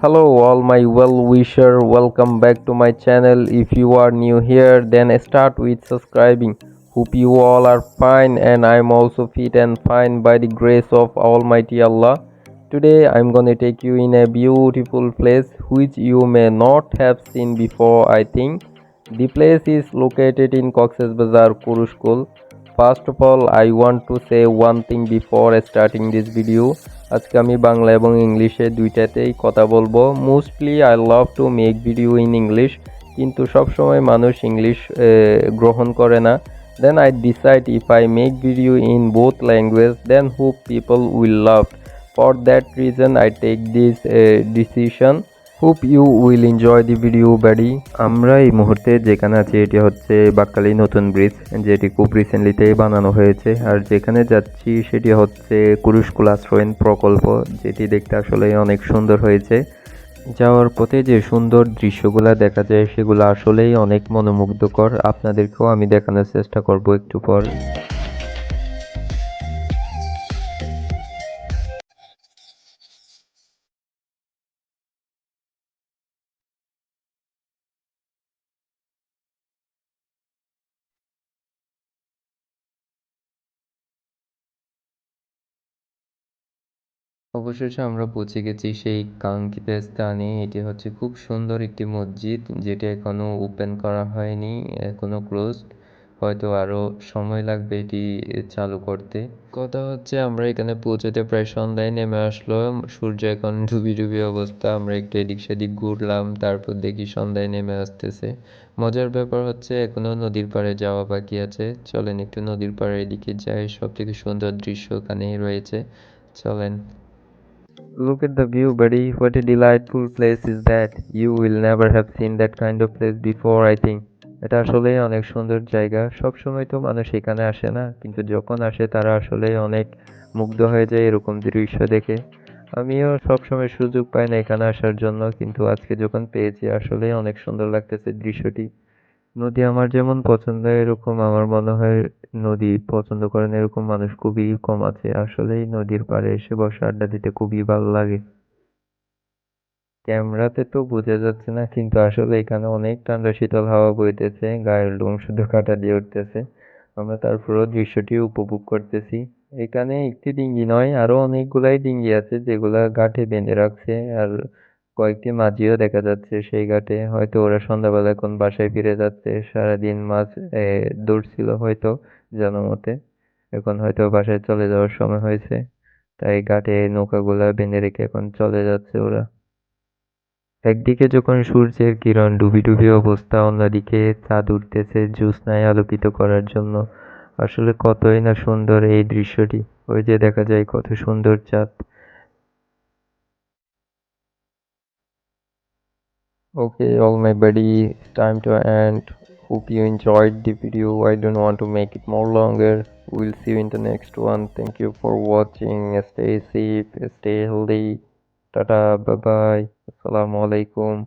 Hello, all my well wisher. Welcome back to my channel. If you are new here, then start with subscribing. Hope you all are fine, and I'm also fit and fine by the grace of Almighty Allah. Today, I'm gonna take you in a beautiful place which you may not have seen before. I think the place is located in Cox's Bazar, Kurushkul. First of all, I want to say one thing before starting this video. আজকে আমি বাংলা এবং ইংলিশে দুইটাতেই কথা বলব। Mostly I love to make video in English কিন্তু সবসময় মানুষ ইংলিশ গ্রহণ করে না। Then I decide if I make video in both language then who people will love for that reason I take this decision hope you will enjoy the video buddy আমরা এই মুহূর্তে যেখানে আছি, এটি হচ্ছে বাক্কালি নতুন ব্রিজ যেটি খুব রিসেন্টলিতেই বানানো হয়েছে। আর যেখানে যাচ্ছি, সেটি হচ্ছে কুরুশকুল আশ্রয়ন প্রকল্প, যেটি দেখতে আসলে অনেক সুন্দর হয়েছে। যাওয়ার পথে যে সুন্দর দৃশ্যগুলো দেখা যায়, সেগুলো আসলেই অনেক মনোমুগ্ধকর। আপনাদেরকেও আমি দেখানোর চেষ্টা করব একটু পর। অবশেষে আমরা পৌঁছে গেছি সেই কাঙ্ক্ষিত স্থানে। এটি হচ্ছে খুব সুন্দর একটি মসজিদ, যেটি এখনও ওপেন করা হয়নি, এখনও ক্লোজড হয়তো আরও সময় লাগবে এটি চালু করতে। কথা হচ্ছে আমরা এখানে পৌঁছতে প্রায় সন্ধ্যায় নেমে আসলো সূর্য এখন ডুবি ডুবি অবস্থা, আমরা একটু এদিক সেদিক ঘুরলাম, তারপর দেখি সন্ধ্যায় নেমে আসতেছে। মজার ব্যাপার হচ্ছে এখনও নদীর পাড়ে যাওয়া বাকি আছে। চলেন একটু নদীর পাড়ে এদিকে যাই সব থেকে সুন্দর দৃশ্য ওখানেই রয়েছে। চলেন। Look at the view, buddy. What a delightful place is that. You will never have seen that kind of place before, I think. এটা আসলে অনেক সুন্দর জায়গা সব সময় তো মানুষ এখানে আসে না কিন্তু যখন আসে তারা আসলে অনেক মুগ্ধ হয়ে যায় এরকম দৃশ্য দেখে আমিও সব সময় সুযোগ পাই না এখানে আসার জন্য কিন্তু আজকে যখন পেয়েছি আসলে অনেক সুন্দর লাগতেছে দৃশ্যটি নদী আমার যেমন পছন্দ, এরকম আমার মনে হয় নদী পছন্দ করেন, এরকম মানুষ খুবই কম আছে। আসলেই নদীর পাড়ে এসে বসে আড্ডা দিতে খুবই ভালো লাগে। ক্যামেরাতে তো বোঝা যাচ্ছে না, কিন্তু আসলে এখানে অনেক ঠান্ডা শীতল হাওয়া বইতেছে, গায়ের লোম শুধু কাটা দিয়ে উঠতেছে। আমরা তারপরেও দৃশ্যটি উপভোগ করতেছি। এখানে একটি ডিঙ্গি নয়, আরও অনেকগুলাই ডিঙ্গি আছে যেগুলা ঘাটে বেঁধে রাখছে, আর কয়েকটি মাঝিও দেখা যাচ্ছে সেই ঘাটে। হয়তো ওরা সন্ধ্যাবেলা কোন বাসায় ফিরে যাচ্ছে। সারাদিন মাছ দৌড়ছিল হয়তো যেন মতে এখন হয়তো বাসায় চলে যাওয়ার সময় হয়েছে। তাই ঘাটে নৌকাগুলা বেঁধে রেখে এখন চলে যাচ্ছে ওরা। একদিকে যখন সূর্যের কিরণ ডুবি ডুবি অবস্থা, অন্যদিকে চাঁদ উঠতেছে জ্যোৎস্নায় আলোকিত করার জন্য। আসলে কতই না সুন্দর এই দৃশ্যটি। ওই যে দেখা যায় কত সুন্দর চাঁদ। Okay all my buddy time to end. Hope you enjoyed the video. I don't want to make it more longer. We'll see you in the next one. Thank you for watching. Stay safe stay healthy. Tata bye bye assalamu alaikum